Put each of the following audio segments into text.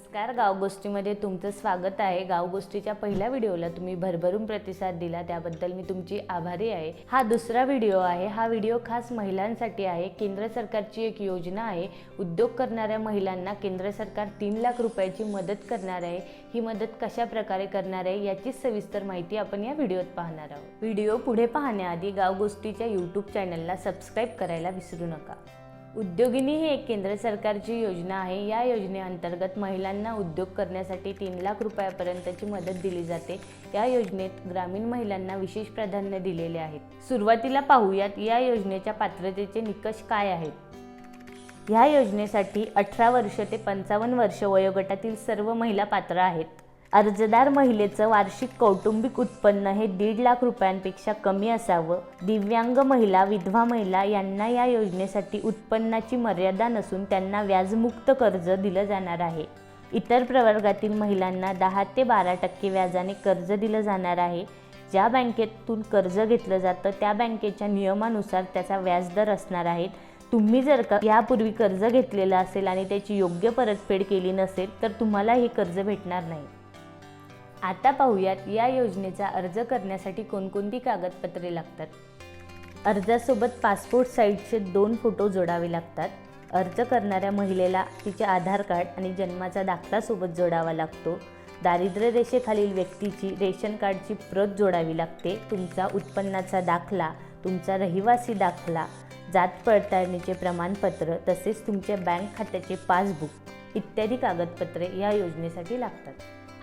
नमस्कार गाव गोष्टीमध्ये तुमचं स्वागत आहे. गाव गोष्टीच्या पहिल्या व्हिडिओला तुम्ही भरभरून प्रतिसाद दिला त्याबद्दल मी तुमची आभारी आहे. हा दुसरा व्हिडिओ आहे. हा व्हिडिओ खास महिलांसाठी आहे. केंद्र सरकारची एक योजना आहे. उद्योग करणाऱ्या महिलांना केंद्र सरकार तीन लाख रुपयाची मदत करणार आहे. ही मदत कशा प्रकारे करणार आहे याची सविस्तर माहिती आपण या व्हिडिओत पाहणार आहोत. व्हिडिओ पुढे पाहण्याआधी गाव गोष्टीच्या यूट्यूब चॅनलला सबस्क्राईब करायला विसरू नका. उद्योगिनी ही एक केंद्र सरकारची योजना आहे. या योजनेअंतर्गत महिलांना उद्योग करण्यासाठी तीन लाख रुपयापर्यंतची मदत दिली जाते. या योजनेत ग्रामीण महिलांना विशेष प्राधान्य दिलेले आहेत सुरुवातीला पाहूयात या योजनेच्या पात्रतेचे निकष काय आहेत. ह्या योजनेसाठी अठरा वर्ष ते पंचावन्न वर्ष वयोगटातील सर्व महिला पात्र आहेत. अर्जदार महिलेचं वार्षिक कौटुंबिक उत्पन्न हे दीड लाख रुपयांपेक्षा कमी असावं. दिव्यांग महिला विधवा महिला यांना या योजनेसाठी उत्पन्नाची मर्यादा नसून त्यांना व्याजमुक्त कर्ज दिलं जाणार आहे. इतर प्रवर्गातील महिलांना दहा ते बारा टक्के व्याजाने कर्ज दिलं जाणार आहे. ज्या बँकेतून कर्ज घेतलं जातं त्या बँकेच्या नियमानुसार त्याचा व्याजदर असणार आहे. तुम्ही जर का यापूर्वी कर्ज घेतलेलं असेल आणि त्याची योग्य परतफेड केली नसेल तर तुम्हाला हे कर्ज भेटणार नाही. आता पाहूयात या योजनेचा अर्ज करण्यासाठी कोणकोणती कागदपत्रे लागतात? अर्जासोबत पासपोर्ट साईजचे दोन फोटो जोडावे लागतात. अर्ज करणाऱ्या महिलेला तिचे आधार कार्ड आणि जन्माचा दाखलासोबत जोडावा लागतो. दारिद्र्य रेषेखालील व्यक्तीची रेशन कार्डची प्रत जोडावी लागते. तुमचा उत्पन्नाचा दाखला तुमचा रहिवासी दाखला जात पडताळणीचे प्रमाणपत्र तसेच तुमच्या बँक खात्याचे पासबुक इत्यादी कागदपत्रे या योजनेसाठी लागतात.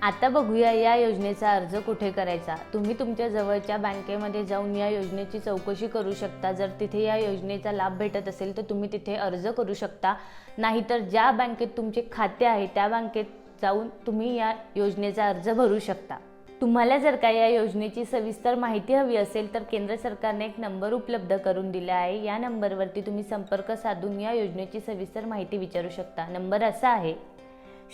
आता बघूया या योजनेचा अर्ज कुठे करायचा? तुम्ही तुमच्या जवळच्या बँकेमध्ये जाऊन या योजनेची चौकशी करू शकता. जर तिथे या योजनेचा लाभ भेटत असेल तर तुम्ही तिथे अर्ज करू शकता. नाहीतर ज्या बँकेत तुमचे खाते आहे त्या बँकेत जाऊन तुम्ही या योजनेचा अर्ज भरू शकता. तुम्हाला जर का या योजनेची सविस्तर माहिती हवी असेल तर केंद्र सरकारने एक नंबर उपलब्ध करून दिला आहे. या नंबरवरती तुम्ही संपर्क साधून या योजनेची सविस्तर माहिती विचारू शकता. नंबर असा आहे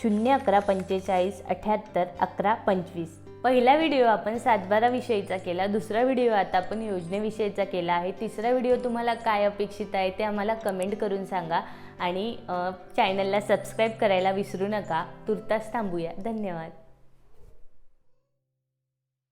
शून्य अकरा पंचेचाळीस अठ्याहत्तर अकरा पंचवीस. पहिला व्हिडिओ आपण सातबारा विषयीचा केला दुसरा व्हिडिओ आता आपण योजनेविषयीचा केला आहे. तिसरा व्हिडिओ तुम्हाला काय अपेक्षित आहे ते आम्हाला कमेंट करून सांगा आणि चॅनलला सबस्क्राईब करायला विसरू नका. तुर्तास थांबूया. धन्यवाद.